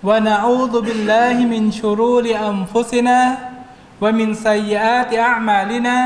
ونعوذ بالله من شرور أنفسنا ومن سيئات أعمالنا.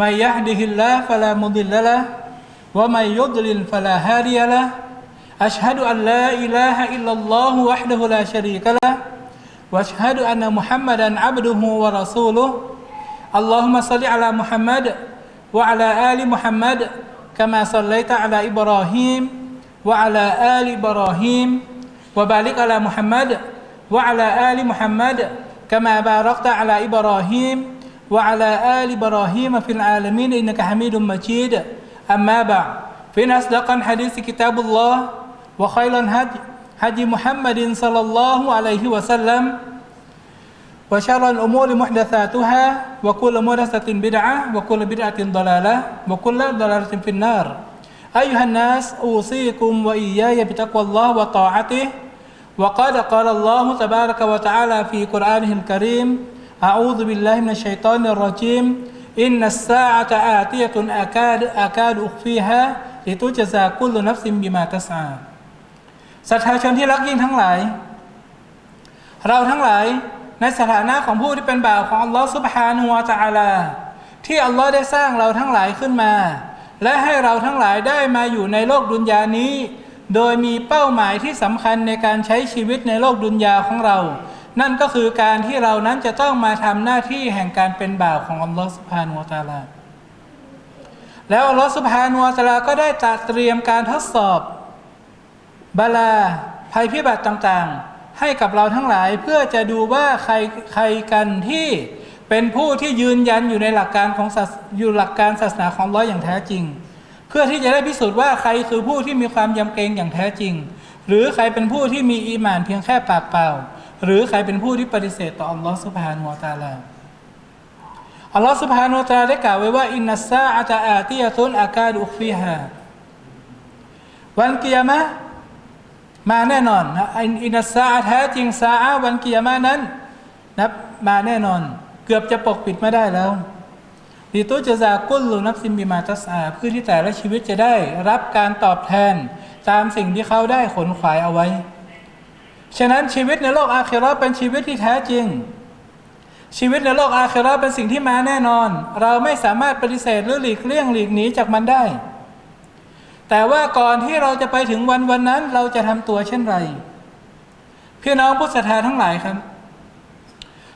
من يهده الله فلا مضل له ومن يضلل فلا هادي له. أشهد أن لا إله إلا الله وحده لا شريك له وأشهد أن محمدا عبده ورسوله. اللهم صل على محمد وعلى آل محمد كما صليت على إبراهيم وعلى آل إبراهيم. وبارك على محمد وعلى آل محمد كما باركت على إبراهيم وعلى آل إبراهيم في العالمين إنك حميد مجيد. أما بعد فإن أصدق الحديث كتاب الله وخير الهدي هدي محمد صلى الله عليه وسلم. وشر الأمور محدثاتها وكل محدثة بدعة وكل بدعة ضلالة وكل ضلالة في النار. أيها الناس أوصيكم وإياي بتقوى الله وطاعته وقد قال الله تبارك وتعالى في قرآنه الكريم أعوذ بالله من الشيطان الرجيم إن الساعة آتية أكاد أكاد أخفيها لتجزى كل نفس بما تسعى ศรัทธาชนที่รักยิ่งทั้งหลาย เราทั้งหลายในสถานะของผู้ที่เป็นบ่าวของอัลลอฮฺซุบฮานุวาตะอาลา ที่อัลลอฮ์ได้สร้างเราทั้งหลายขึ้นมา และให้เราทั้งหลายได้มาอยู่ในโลกดุนยานี้ โดยมีเป้าหมายที่สำคัญในการใช้ชีวิตในโลกดุนยาของเรา นั่นก็คือการที่เรานั้นจะต้องมาทำหน้าที่แห่งการเป็นบ่าวของอัลลอฮฺซุบฮานุวาตาลาแล้วอัลลอฮฺซุบฮานุวาตาลาก็ได้ตระเตรียมการทดสอบบาลาภัยพิบัติต่างๆ ให้กับเราทั้งหลายเพื่อจะดูว่าใครใครกันที่ เป็นผู้ที่ยืนยันอยู่ในหลักการของอยู่หลักการศาสนาของร้อยอย่างแท้จริง เพื่อที่จะได้พิสูจน์ว่าใครคือผู้ที่มีความยำเกรงอย่างแท้จริง หรือใครเป็นผู้ที่มีอีหมานเพียงแค่ปากเปล่า หรือใครเป็นผู้ที่ปฏิเสธต่ออัลลอฮฺสุบฮานุวตะอาลาอัลลอฮฺสุบฮานุวตะอาลาได้กล่าวไว้ว่าอินนัสซาอะตอาติยะตุนอากาดุฟิฮาวันกิยามะมาแน่นอนนะอินนัสซาแท้จริงซาอาวันกิยามะนั้นนะมาแน่นอน เกือบจะปกปิดไม่ได้แล้วดีตุจะซากุลลุนับซิมบิมาตัสอาเพื่อที่แต่ละชีวิตจะได้รับการตอบแทนตามสิ่งที่เขาได้ขนขวายเอาไว้ ฉะนั้นชีวิตในโลกอาคิราะห์เป็นชีวิตที่แท้จริง ชีวิตในโลกอาคิราะห์เป็นสิ่งที่มาแน่นอน เราไม่สามารถปฏิเสธหรือหลีกเลี่ยงหลีกหนีจากมันได้ แต่ว่าก่อนที่เราจะไปถึงวันวันนั้นเราจะทำตัวเช่นไร พี่น้องผู้ศรัทธาทั้งหลายครับ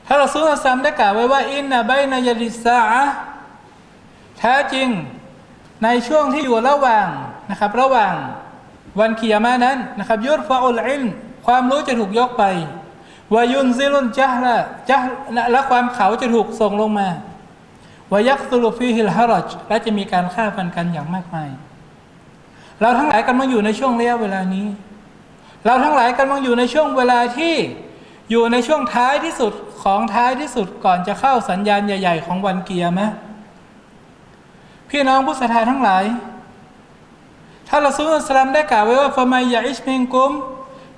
ถ้าเราซูลซัมได้กล่าวไว้ว่า อินนาไบนายดิสาแท้จริงในช่วงที่อยู่ระหว่างนะครับ ระหว่างวันขียามานั้นนะครับยุดฟาอุลอิลความรู้จะถูกยกไปวายุนซิลุนจัฮละจัฮและความเขาจะถูกส่งลงมาวายักซุลุฟีฮิลฮารจและจะมีการฆ่าฟันกันอย่างมากมาย เราทั้งหลายกำลังอยู่ในช่วงระยะเวลานี้ เราทั้งหลายกำลังอยู่ในช่วงเวลาที่ อยู่ในช่วงท้ายที่สุดของท้ายที่สุดก่อนจะเข้าสัญญาณใหญ่ ๆ ของวันเกียร์ไหมพี่น้องผู้ศรัทธาทั้งหลายถ้าเราสุลสลัมได้กล่าวไว้ว่าฟะมัยยะอิชมิงกุม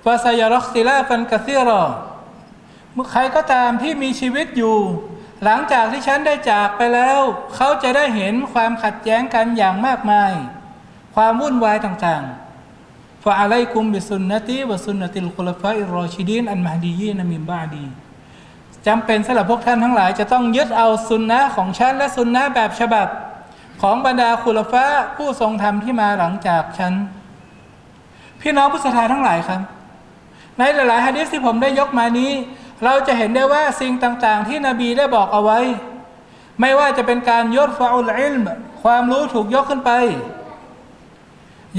ฟาซายรักติลาฟันกะซีรอเมื่อใครก็ตามที่มีชีวิตอยู่ หลังจากที่ฉันได้จากไปแล้ว เขาจะได้เห็นความขัดแย้งกันอย่างมากมาย ความวุ่นวายต่างๆ ฟาอะไลกุมบิสุนนติวะสุนนติลคุลฟาอิรอชิดีนอันมหดียีนมิมบาดีจำเป็นสำหรับพวกท่านทั้งหลาย จะต้องยึดเอาสุนนะของฉันและสุนนะแบบฉบับ ของบรรดาคุลฟาผู้ทรงธรรมที่มาหลังจากฉัน พี่น้องผู้ศรัทธาทั้งหลายครับ ในหลายๆฮะดิษที่ผมได้ยกมานี้ เราจะเห็นได้ว่าสิ่งต่างๆ ที่นบีได้บอกเอาไว้ ไม่ว่าจะเป็นการยศฟาอุลอิลมความรู้ถูกยกขึ้นไป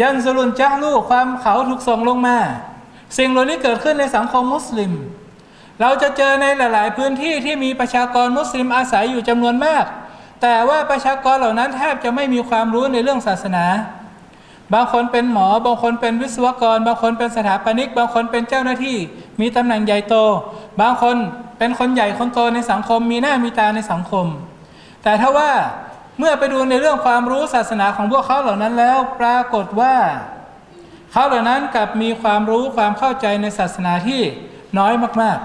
ยันสลุนจ้าลูกความเขาถูกส่งลงมา สิ่งเหล่านี้เกิดขึ้นในสังคมมุสลิม เราจะเจอในหลาย ๆ พื้นที่ที่มีประชากรมุสลิมอาศัยอยู่จำนวนมาก แต่ว่าประชากรเหล่านั้นแทบจะไม่มีความรู้ในเรื่องศาสนา บางคนเป็นหมอ บางคนเป็นวิศวกร บางคนเป็นสถาปนิก บางคนเป็นเจ้าหน้าที่ มีตำแหน่งใหญ่โต บางคนเป็นคนใหญ่คนโตในสังคม มีหน้ามีตาในสังคม แต่ถ้าว่า เมื่อไปดูในเรื่องความรู้ศาสนาของพวกเขาเหล่านั้นแล้ว ปรากฏว่าเขาเหล่านั้นกลับมีความรู้ความเข้าใจในศาสนาที่น้อยมาก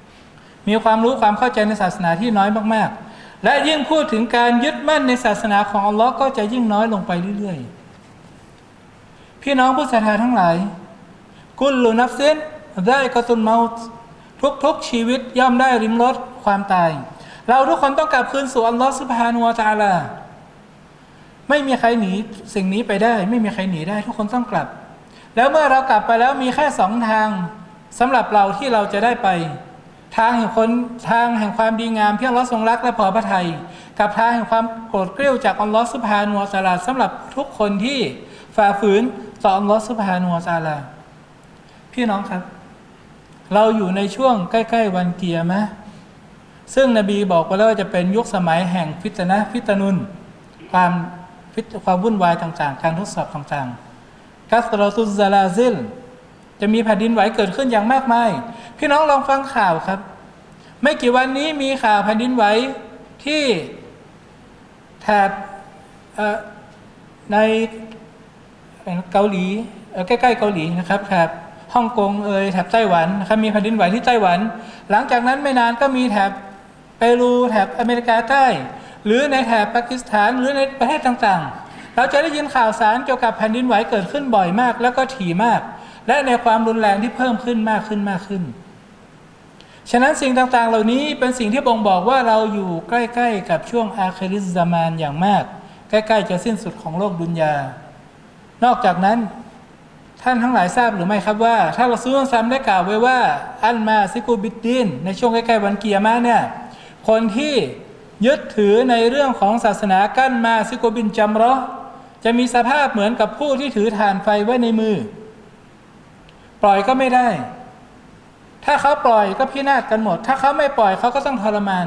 ๆ มีความรู้ความเข้าใจในศาสนาที่น้อยมาก ๆ และยิ่งพูดถึงการยึดมั่นในศาสนาของอัลลอฮ์ก็จะยิ่งน้อยลงไปเรื่อย ๆ พี่น้องผู้ศรัทธาทั้งหลาย กุลลุนัฟซินได้กตุนเมาทุกๆชีวิตย่อมได้ริมรสความตาย เราทุกคนต้องกลับคืนสู่อัลลอฮ์สุบฮานุวะตาลา ไม่มีใครหนีสิ่งนี้ไปได้ ไม่มีใครหนีได้ ทุกคนต้องกลับ แล้วเมื่อเรากลับไปแล้วมีแค่สองทางสำหรับเราที่เราจะได้ไป ทางแห่งคนทางแห่งความดีงามที่อัลลอฮ์ทรงรักและพอพระทัยกับทางแห่งความโกรธเกรี้ยวจากอัลลอฮ์สุบฮานุวะตาลาสำหรับทุกคนที่ฝ่าฝืนต่ออัลลอฮ์สุบฮานุวะตาลาพี่น้องครับ เราอยู่ในช่วงใกล้ ๆ วันเกียร์ไหม ซึ่งนบีบอกไว้แล้วว่าจะเป็นยุคสมัยแห่งฟิตนะฟิตนุน ความฟิตความวุ่นวายต่างๆ การทดสอบต่างๆกัสรอตุซาลาซิลจะมีแผ่นดินไหวเกิดขึ้นอย่างมากมาย พี่น้องลองฟังข่าวครับ ไม่กี่วันนี้มีข่าวแผ่นดินไหวที่แถบในเกาหลีใกล้ๆเกาหลีนะครับแถบฮ่องกงเอยแถบไต้หวันนะครับมีแผ่นดินไหวที่ไต้หวัน หลังจากนั้นไม่นานก็มีแถบ เปรูแถบอเมริกาใต้ หรือในแถบปากีสถานหรือในประเทศต่างๆ เราจะได้ยินข่าวสารเกี่ยวกับแผ่นดินไหวเกิดขึ้นบ่อยมาก แล้วก็ถี่มาก และในความรุนแรงที่เพิ่มขึ้นมากขึ้นมากขึ้น ฉะนั้นสิ่งต่างๆ เหล่านี้เป็นสิ่งที่บ่งบอกว่าเราอยู่ใกล้ๆ กับช่วงอาคริสซามานอย่างมาก ใกล้ๆ จะสิ้นสุดของโลกดุนยานอกจากนั้นท่านทั้งหลายทราบหรือไม่ครับว่า ถ้าเราซูลซัมได้กล่าวไว้ว่า อันมาซิกูบิดดินในช่วงใกล้ๆวันเกียร์มาเนี่ย คนที่ยึดถือในเรื่องของศาสนากั้นมาซิโกบินจัมเรอจะมีสภาพเหมือนกับผู้ที่ถือฐานไฟไว้ในมือ ปล่อยก็ไม่ได้ ถ้าเขาปล่อยก็พินาศกันหมด ถ้าเขาไม่ปล่อยเขาก็ต้องทรมาน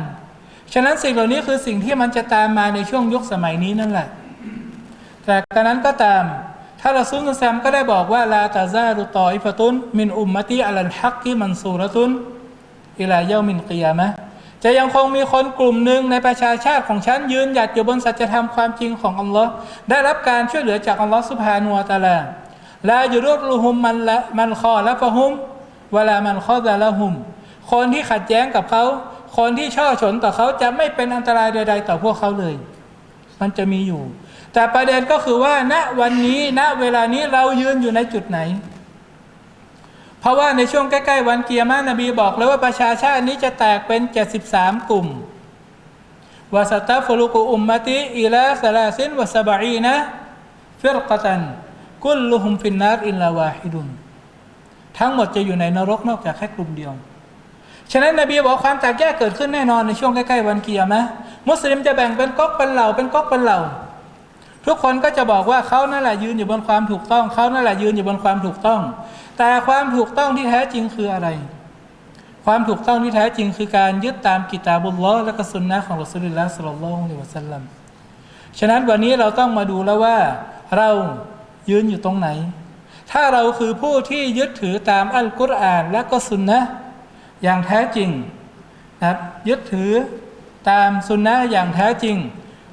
ฉะนั้นสิ่งเหล่านี้คือสิ่งที่มันจะตามมาในช่วงยุคสมัยนี้นั่นแหละ แต่กรนั้นก็ตาม ถ้าเราซุลแซมก็ได้บอกว่าลาตาซารุตออิฟตุนมินอุมมะตีอัลฮักกิมันซูรตุนอิลาเยามินกิยามะ จะยังคงมีคนกลุ่มหนึ่งในประชาชาติของฉันยืนหยัดอยู่บนสัจธรรมความจริงของอัลลอฮ์ได้รับการช่วยเหลือจากอัลลอฮ์สุบฮานุวะตะอาลาลายุรุลุฮุมมันละมันคอละฟะฮุมเวลามันคอดะละฮุม คนที่ขัดแย้งกับเขา คนที่ช่อฉนต่อเขาจะไม่เป็นอันตรายใด ๆ ต่อพวกเขาเลย มันจะมีอยู่ แต่ประเด็นก็คือว่า ณวันนี้ณเวลานี้เรายืนอยู่ในจุดไหน เพราะว่าในช่วงใกล้ๆวันเกียร์มานบีบอกเลยว่าประชาชาตินี้จะแตกเป็น 73 กลุ่มวาสตาฟลุกุอุมมติอิลาสลาซินวะสบะอีนะฟิรกตันกุลลุฮุมฟินนารอินลาวาฮิดุนทั้งหมดจะอยู่ในนรกนอกจากแค่กลุ่มเดียว ฉะนั้นนบีบอกความแตกแยกเกิดขึ้นแน่นอนในช่วงใกล้ๆวันเกียร์มะมุสลิมจะแบ่งเป็นก๊กเป็นเหล่าเป็นก๊กเป็นเหล่า ทุกคนก็จะบอกว่าเขานั่นแหละยืนอยู่บนความถูกต้องเขานั่นแหละยืนอยู่บนความถูกต้อง แต่ความถูกต้องที่แท้จริงคืออะไร ความถูกต้องที่แท้จริงคือการยึดตามกิตาบุลลอและก็สุนนะของรอสุลิลลาฮ์สัลลัลลอฮุอะลัยฮิวะสัลลัมฉะนั้นวันนี้เราต้องมาดูแล้วว่าเรายืนอยู่ตรงไหน ถ้าเราคือผู้ที่ยึดถือตามอัลกุรอานและก็สุนนะอย่างแท้จริงนะครับยึดถือตามสุนนะอย่างแท้จริง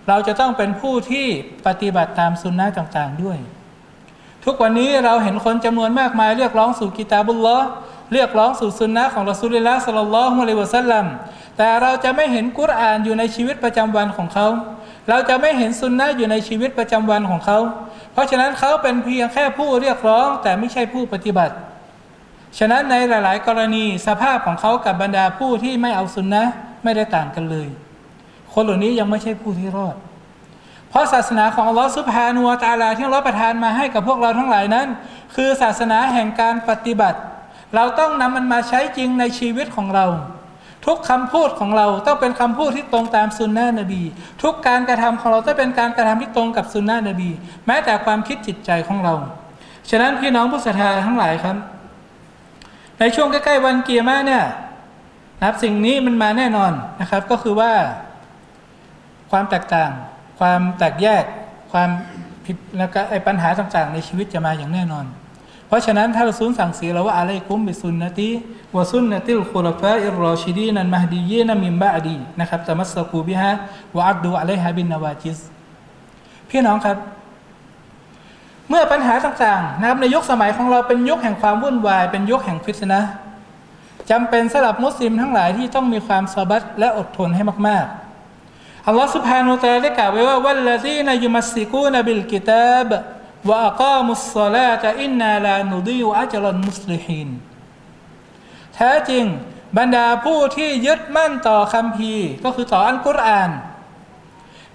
เราจะต้องเป็นผู้ที่ปฏิบัติตามสุนนะต่างๆด้วย ทุกวันนี้เราเห็นคนจำนวนมากมาย เรียกร้องสู่กิตาบุลลอเรียกร้องสู่สุนนะของรอซูลิลลาฮ์สัลลัลลอฮุอะลัยฮิวะสัลลัมแต่เราจะไม่เห็นกุรอานอยู่ในชีวิตประจำวันของเขา เราจะไม่เห็นสุนนะอยู่ในชีวิตประจำวันของเขา เพราะฉะนั้นเขาเป็นเพียงแค่ผู้เรียกร้องแต่ไม่ใช่ผู้ปฏิบัติ ฉะนั้นในหลาย ๆ กรณีสภาพของเขากับบรรดาผู้ที่ไม่เอาสุนนะไม่ได้ต่างกันเลย คนเหล่านี้ยังไม่ใช่ผู้ที่รอด เพราะศาสนาของอัลลอฮฺซุบฮานัวตอาลาที่อัลลอฮฺประทานมาให้กับพวกเราทั้งหลายนั้น คือศาสนาแห่งการปฏิบัติ เราต้องนำมันมาใช้จริงในชีวิตของเรา ทุกคำพูดของเราต้องเป็นคำพูดที่ตรงตามสุนนะนบี ทุกการกระทำของเราต้องเป็นการกระทำที่ตรงกับสุนนะนบี แม้แต่ความคิดจิตใจของเรา ฉะนั้นพี่น้องผู้ศรัทธาทั้งหลายครับ ในช่วงใกล้ๆวันเกียร์มาเนี่ยนะครับสิ่งนี้มันมาแน่นอนนะครับก็คือว่าความแตกต่าง ความแตกแยกความผิดแล้วก็ไอ้ปัญหาต่างๆ ในชีวิตจะมาอย่างแน่นอน เพราะฉะนั้นถ้าเราซูลสั่งเสียเราว่าอะไรกุ้มบิสุนนติวะซุนนติลคุลฟาอิรรอชิดีนันมหดีเยีนมิมบะอดีนะครับตะมัสกูบิฮะวะอัดดูอะลัยฮะบินนาวาจิสพี่น้องครับ เมื่อปัญหาต่างๆนะครับในยุคสมัยของเราเป็นยุคแห่งความวุ่นวาย เป็นยุคแห่งฟิตนะจำเป็นสำหรับมุสลิมทั้งหลายที่ต้องมีความสบัดและอดทนให้มากๆ อัลลอฮฺสุบฮานุตะอาลาได้กล่าวไว้ว่าวัลลซีนยุมัสซิกูนบิลกิตาบวะอักามุสซาลาตอินนาลานุดีอัจรันมุสลิฮินแท้จริงบรรดาผู้ที่ยึดมั่นต่อคัมภีร์ก็คือต่ออัลกุรอาน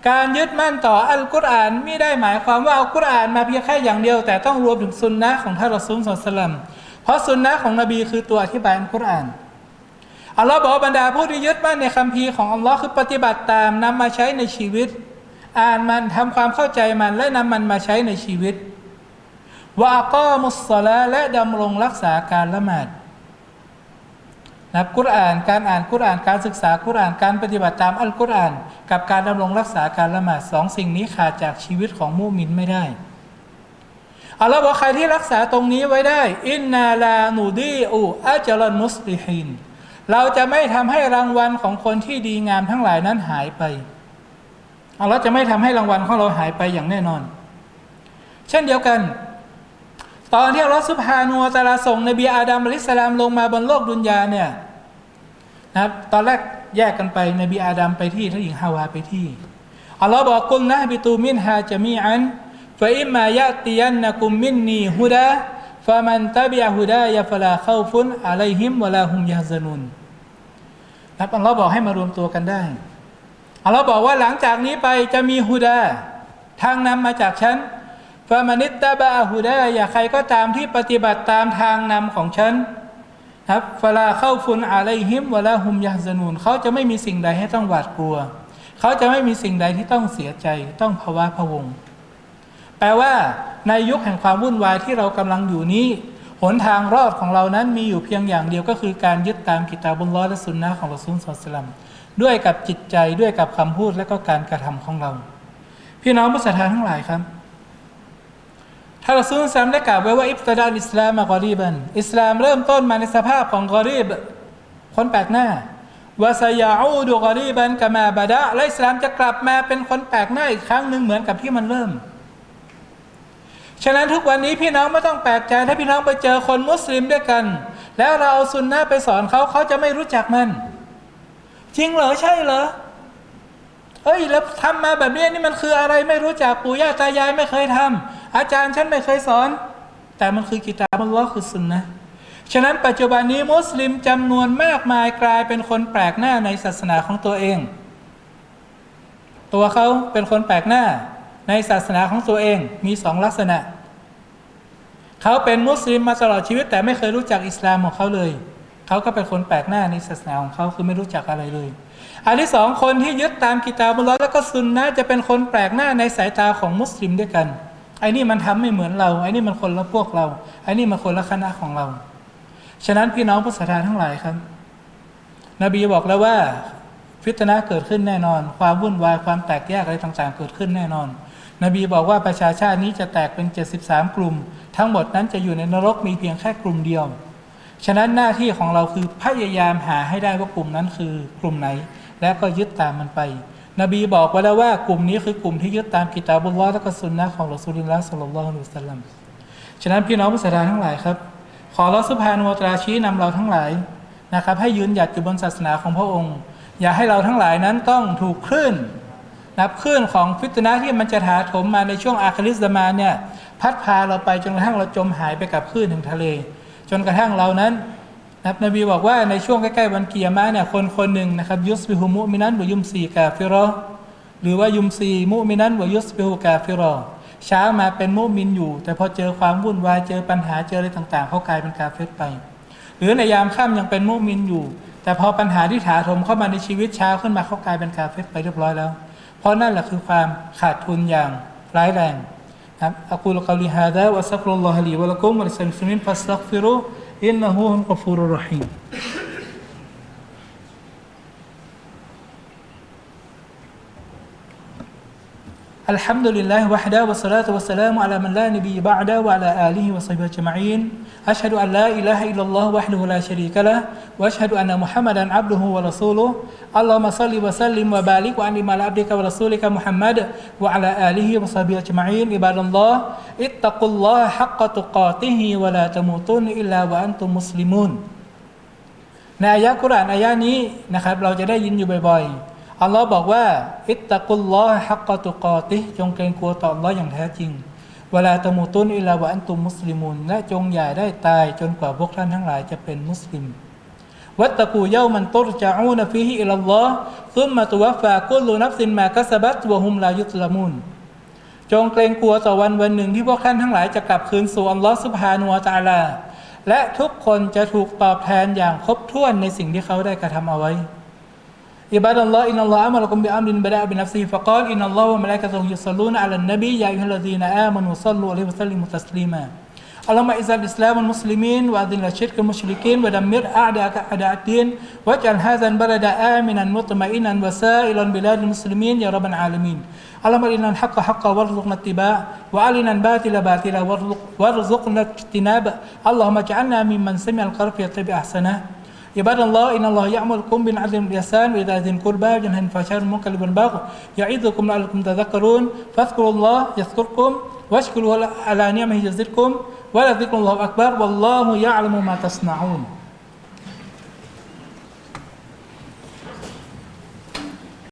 การยึดมั่นต่ออัลกุรอานไม่ได้หมายความว่าเอากุรอานมาเพียงแค่อย่างเดียว แต่ต้องรวมถึงสุนนะของท่านรอซูลสุลตัลลัมเพราะสุนนะของนบีคือตัวอธิบายอัลกุรอาน อัลลอฮ์บอกบรรดาผู้ที่ยึดมั่นในคัมภีร์ของอัลลอฮ์คือปฏิบัติตามนำมาใช้ในชีวิต อ่านมันทำความเข้าใจมันและนำมันมาใช้ในชีวิตวะอักอมุสลาและดำรงรักษาการละหมาดนะกุรอานการอ่านกุรอานการศึกษากุรอานการปฏิบัติตามอัลกุรอาน กับการดำรงรักษาการละหมาดสองสิ่งนี้ขาดจากชีวิตของมุมินไม่ได้อัลลอฮ์บอกใครที่รักษาตรงนี้ไว้ได้ อินนาลานูดีอูอัจลันมุสลิฮิน เราจะไม่ทำให้รางวัลของคนที่ดีงามทั้งหลายนั้นหายไปอัลลอฮ์จะไม่ทำให้รางวัลของเราหายไปอย่างแน่นอน เช่นเดียวกัน ตอนที่อัสุบฮานัวะตะอาลาส่งนบีอาดัมอะลิสลามลงมาบนโลกดุนยาเนี่ยนะครับตอนแรกแยกกันไปนบีอาดัมไปที่ท่านหญิงฮาวาไปที่อัลลอฮ์บอกกุลนะบิตูมินฮาจามีอันฟอิมมายะติยันนะกุมมินนีฮุดาฟะมันตะบิอะฮุดายะฟะลาเข้าฟุนอะลัยฮิมวะลาฮุมยะซนุน ครับอัลลอฮ์บอกให้มารวมตัวกันได้อัลลอฮ์บอกว่าหลังจากนี้ไปจะมีฮุดาทางนำมาจากฉันฟามานิตตาบะฮุดาอย่าใครก็ตามที่ปฏิบัติตามทางนำของฉันครับฟาลาเข้าฟุนอะลัยฮิมวะลาฮุมยะฮซานูนเขาจะไม่มีสิ่งใดให้ต้องหวาดกลัว เขาจะไม่มีสิ่งใดที่ต้องเสียใจต้องภาวะพะวง แปลว่าในยุคแห่งความวุ่นวายที่เรากำลังอยู่นี้ หนทางรอดของเรานั้นมีอยู่เพียงอย่างเดียวก็คือการยึดตามกิตาบุลลอฮ์และสุนนะของเรอซูลสอสลัมด้วยกับจิตใจด้วยกับคำพูดและก็การกระทำของเรา พี่น้องผู้ศรัทธาทั้งหลายครับท่านรอซูลซัมได้กล่าวไว้ว่าอิบตดาลอิสลามมากอรีบันอิสลามเริ่มต้นมาในสภาพของกอรีบคนแปลกหน้าวาซายาอูดูกอรีบันกามาบาดะและอิสลามจะกลับมาเป็นคนแปลกหน้าอีกครั้งหนึ่งเหมือนกับที่มันเริ่ม ฉะนั้นทุกวันนี้พี่น้องไม่ต้องแปลกใจถ้าพี่น้องไปเจอคนมุสลิมด้วยกัน แล้วเราเอาสุนนะไปสอนเขาเขาจะไม่รู้จักมัน จริงเหรอใช่เหรอเอ้ยแล้วทำมาแบบนี้นี่มันคืออะไรไม่รู้จักปู่ย่าตายายไม่เคยทำอาจารย์ฉันไม่เคยสอน แต่มันคือกิตาบัลลอฮ์คือสุนนะฉะนั้นปัจจุบันนี้มุสลิมจำนวนมากมายกลายเป็นคนแปลกหน้าในศาสนาของตัวเอง ตัวเขาเป็นคนแปลกหน้า ในศาสนาของตัวเองมีสองลักษณะ เขาเป็นมุสลิมมาตลอดชีวิต แต่ไม่เคยรู้จักอิสลามของเขาเลย เขาก็เป็นคนแปลกหน้าในศาสนาของเขาคือไม่รู้จักอะไรเลย อันที่สองคนที่ยึดตามกิตาบุลอแล้วก็ซุนนะจะเป็นคนแปลกหน้าในสายตาของมุสลิมด้วยกันไอ้นี่มันทำไม่เหมือนเราไอ้นี่มันคนละพวกเราไอ้นี่มันคนละคณะของเรา ฉะนั้นพี่น้องผู้ศรัทธาทั้งหลายครับ นบีบอกแล้วว่า ฟิตนะเกิดขึ้นแน่นอน ความวุ่นวายความแตกแยกอะไรต่างๆ เกิดขึ้นแน่นอน นบีบอกว่าประชาชาตินี้จะแตกเป็น 73 กลุ่ม ทั้งหมดนั้นจะอยู่ในนรกมีเพียงแค่กลุ่มเดียว ฉะนั้นหน้าที่ของเราคือพยายามหาให้ได้ว่ากลุ่มนั้นคือกลุ่มไหน แล้วก็ยึดตามมันไป นบีบอกไว้แล้วว่ากลุ่มนี้คือกลุ่มที่ยึดตามกิตาบุลลอฮ์และก็สุนนะของรอซูลุลลอฮ์สัลลัลลอฮุอะลัยฮิวะสัลลัมฉะนั้นพี่น้องผู้ศรัทธาทั้งหลายครับ ขอรัสุภานุวตราชี้นำเราทั้งหลายนะครับ ให้ยืนหยัดอยู่บนศาสนาของพระองค์ อย่าให้เราทั้งหลายนั้นต้องถูกคลื่น นับคลื่นของฟิตนะที่มันจะถาโถมมาในช่วงอาคาลิสดมาเนี่ยพัดพาเราไปจนกระทั่งเราจมหายไปกับคลื่นแห่งทะเล จนกระทั่งเรานั้นนะครับนบีบอกว่าในช่วงใกล้ๆวันเกียร์มาเนี่ยคนคนหนึ่งนะครับยุสบิฮุมุมินันวยุมซีกาฟิรอหรือว่ายุมซีมุมินันวยุสบิฮุกาฟิรอเช้ามาเป็นมุมินอยู่ แต่พอเจอความวุ่นวายเจอปัญหาเจออะไรต่างๆเขากลายเป็นกาเฟรไป หรือในยามค่ำยังเป็นมุมินอยู่ แต่พอปัญหาที่ถาโถมเข้ามาในชีวิตเช้าขึ้นมาเขากลายเป็นกาเฟรไปเรียบร้อยแล้ว เพราะนั่นแหละคือความขาดทุนอย่างร้ายแรงครับอักูลกาลิฮาดะวะสักรุลลอฮลีวะลักุมวะลิสลิมินฟัสตักฟิรุอินนะฮูฮุลกฟูรุรรหีม الحمد لله وحده والصلاة والسلام على من لا نبي بعده وعلى آله وصحبه أجمعين أشهد أن لا إله إلا الله وحده لا شريك له وأشهد أن محمدا عبده ورسوله اللهم صل وسلم وبارك وأنعم على عبدك ورسولك محمد وعلى آله وصحبه أجمعين عباد الله اتقوا الله حق تقاته ولا تموتن إلا وأنتم مسلمون ในอายะกุรอานอายะนี้นะครับเราจะได้ยินอยู่บ่อยๆ อัลลอฮ์บอกว่า อิตตะกุลลอฮฮักกะตุกอติจงเกรงกลัวต่ออัลลอฮ์อย่างแท้จริง เวลาตะมูตุนอิลาวะอันตุมมุสลิมุนและจงอย่าได้ตายจนกว่าพวกท่านทั้งหลายจะเป็นมุสลิม วัตตะกูเย้ามันตุรจาอูนฟีฮิอิลลัลลอฮ์ซุมมาตุวฟากุลลุนัฟซินมากัสบัตวะฮุมลายุตละมุนจงเกรงกลัวต่อวันวันหนึ่งที่พวกท่านทั้งหลายจะกลับคืนสู่อัลลอฮ์สุบฮานุวะตาลาและทุกคนจะถูกตอบแทนอย่างครบถ้วนในสิ่งที่เขาได้กระทำเอาไว้ عباد الله إن الله أمركم بأمر بدأ بنفسه فقال إن الله وملائكته يصلون على النبي يا أيها الذين آمنوا صلوا عليه وسلموا تسليما. اللهم اعز الإسلام والمسلمين وأذل الشرك المشركين ودمر أعداءك أعداء الدين واجعل هذا البلد آمنا مطمئنا وسائلا بلاد المسلمين يا رب العالمين. اللهم أرنا الحق حقا وارزقنا اتباعه وأرنا الباطل باطلا وارزقنا اجتنابه. اللهم اجعلنا ممن سمع القرف يطيب أحسنه. عباد الله إن الله يامركم بالعدل والاحسان وايتاء ذي القربى وينهى عن الفحشاء والمنكر والبغي يعظكم لعلكم تذكرون. فاذكروا الله يذكركم واشكروا على نعمه يزدكم. ولذكر الله أكبر. والله يعلم ما تصنعون.